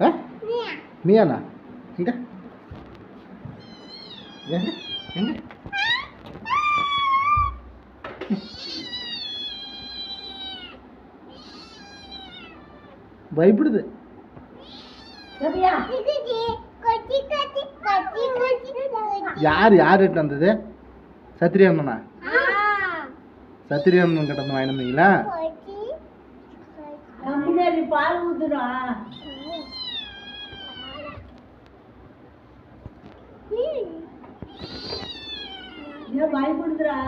ஆ? நீயாண்ணா? எங்க? எங்க? எங்க? பயப்படுது. யார் யார் எட்டு வந்தது? சத்திரியண்ணனா சத்திரியண்ணன் கிட்ட வந்து வாங்கிட்டு வந்தீங்களா? பால் ஊத்துடா ஏன் பயப்படுதுடா.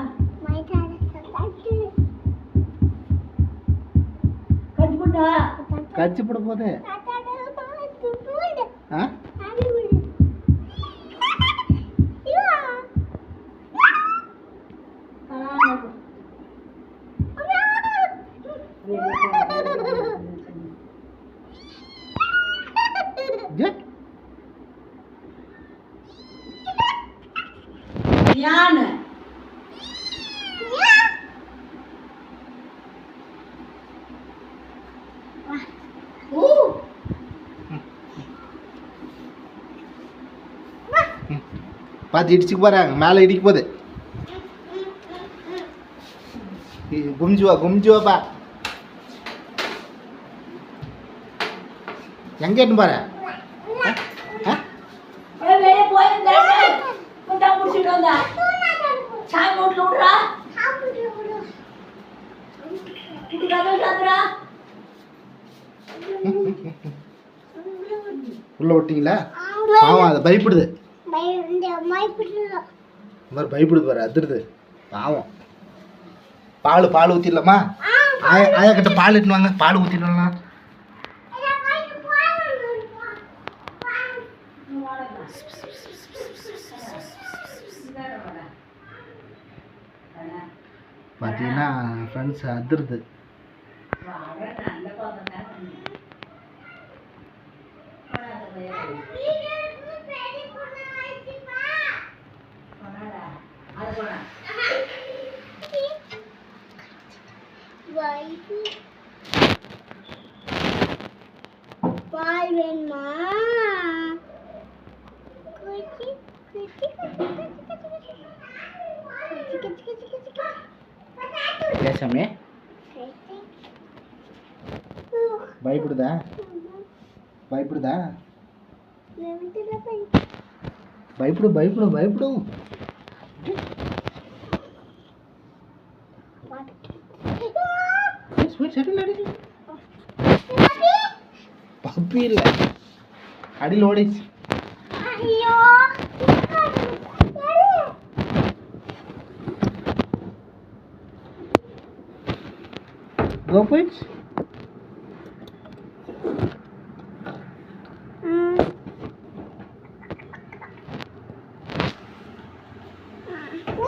கட்டுப்பட்டா? கச்சி போட போகுது ஆ ஏ பார்த்து இடிச்சுக்கு போகிறாங்க மேலே இடிக்க போகுது இ- குமிஞ்சு வா குமிஞ்சு வாப்பா எங்கே எட்டு சாத்துறா உள்ள விட்டீங்களா பாவம் அது பயப்படுது இந்த மாதிரி பயப்படுது பாரு அதிருது. பாவம். பால் பால் ஊற்றிடலாமா ஆயா ஆயா கிட்ட பால் எடுத்துன்னு வாங்க. பால் ஊற்றிடலாம் பார்த்தீங்கன்னா ஃப்ரெண்ட்ஸ் அதிருது. பால் வேணுமா? குச்சி குச்சி குச்சி குச்சி குச்சி குச்சி. குச்சி ஏசாமி பயப்படுதா? பயப்படுதா? Wait, settle, settle. Puppy ಇಲ್ಲ ಅಡಿಲ್ ಓಡಿಸಿ ಅಯ್ಯೋ Go, please.